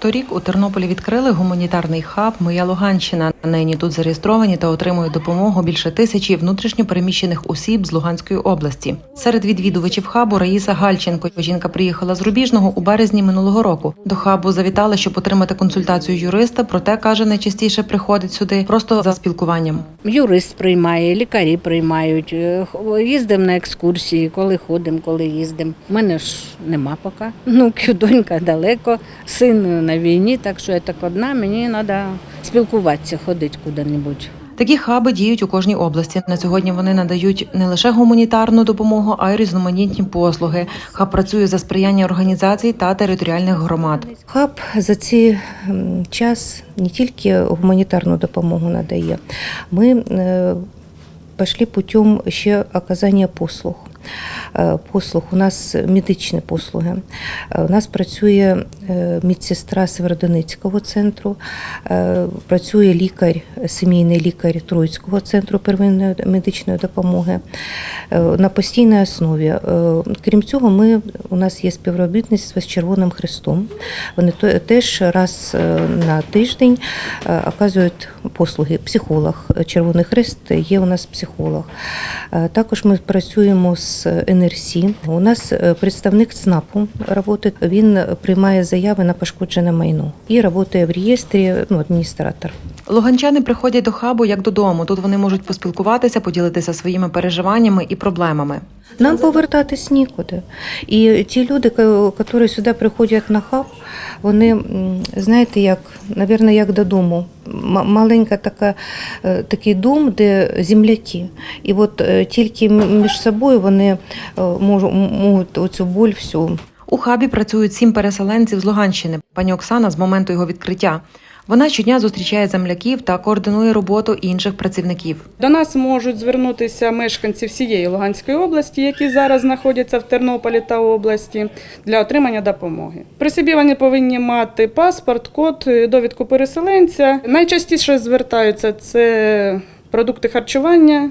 Торік у Тернополі відкрили гуманітарний хаб Моя Луганщина. Нині тут зареєстровані та отримують допомогу більше тисячі внутрішньопереміщених осіб з Луганської області. Серед відвідувачів хабу Раїса Гальченко. Жінка приїхала з Рубіжного у березні минулого року. До хабу завітала, щоб отримати консультацію юриста. Проте каже, найчастіше приходить сюди просто за спілкуванням. Юрист приймає, лікарі приймають. е, Їздимо на екскурсії, коли ходимо, коли їздимо. У мене ж нема поки. Ну, донька далеко, син на війні, так що я так одна, мені треба спілкуватися, ходити куди-небудь. Такі хаби діють у кожній області. На сьогодні вони надають не лише гуманітарну допомогу, а й різноманітні послуги. Хаб працює за сприяння організацій та територіальних громад. Хаб за цей час не тільки гуманітарну допомогу надає, ми е, пішли путем ще оказання послуг. Е, Послуг у нас медичні послуги. Е, У нас працює медсестра Северодонецького центру, е, працює лікар, сімейний лікар Троїцького центру первинної медичної допомоги е, на постійній основі. Е, Крім цього, ми, у нас є співробітництво з Червоним Христом. Вони теж раз е, на тиждень е, оказують послуги. Психолог, Червоний Хрест є у нас психолог. Е, Також ми працюємо з НРС. У нас е, представник ЦНАПу працює. Він приймає заяви на пошкоджене майно і працює в реєстрі ну, адміністратор. Луганчани приходять до хабу як додому. Тут вони можуть поспілкуватися, поділитися своїми переживаннями і проблемами. Нам повертатись нікуди. І ті люди, які сюди приходять на хаб, вони, знаєте, як, навірно, як додому. Маленька така, е, такий дом, де земляки. І от е, тільки між собою вони е, можу- м- можуть оцю боль всю У хабі працюють сім переселенців з Луганщини. Пані Оксана з моменту його відкриття. Вона щодня зустрічає земляків та координує роботу інших працівників. До нас можуть звернутися мешканці всієї Луганської області, які зараз знаходяться в Тернополі та області, для отримання допомоги. При собі вони повинні мати паспорт, код, довідку переселенця. Найчастіше звертаються це продукти харчування,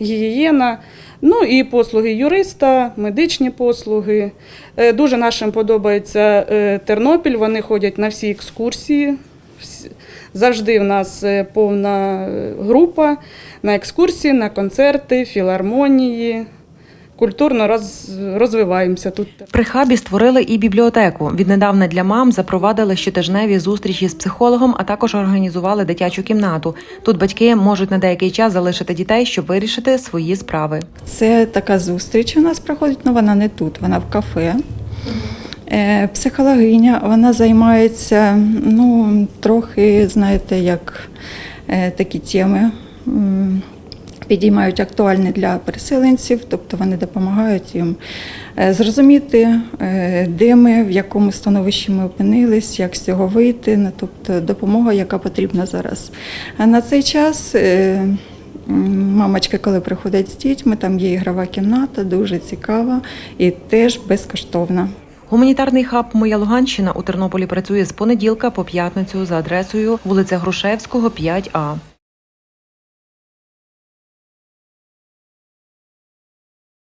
гігієна. Ну і послуги юриста, медичні послуги. Е, Дуже нашим подобається е, Тернопіль. Вони ходять на всі екскурсії. Завжди в нас е, повна група на екскурсії, на концерти, філармонії. Культурно роз, розвиваємося тут. При хабі створили і бібліотеку. Віднедавна для мам запровадили щотижневі зустрічі з психологом, а також організували дитячу кімнату. Тут батьки можуть на деякий час залишити дітей, щоб вирішити свої справи. Це така зустріч у нас проходить, але вона не тут, вона в кафе. Е, Психологиня, вона займається, ну, трохи, знаєте, як е, такі теми підіймають актуальні для переселенців, тобто вони допомагають їм е, зрозуміти, е, де ми, в якому становищі ми опинились, як з цього вийти, ну, тобто допомога, яка потрібна зараз. А на цей час. е, Мамочки, коли приходять з дітьми, там є ігрова кімната, дуже цікава і теж безкоштовна. Гуманітарний хаб Моя Луганщина у Тернополі працює з понеділка по п'ятницю за адресою вулиця Грушевського, 5А.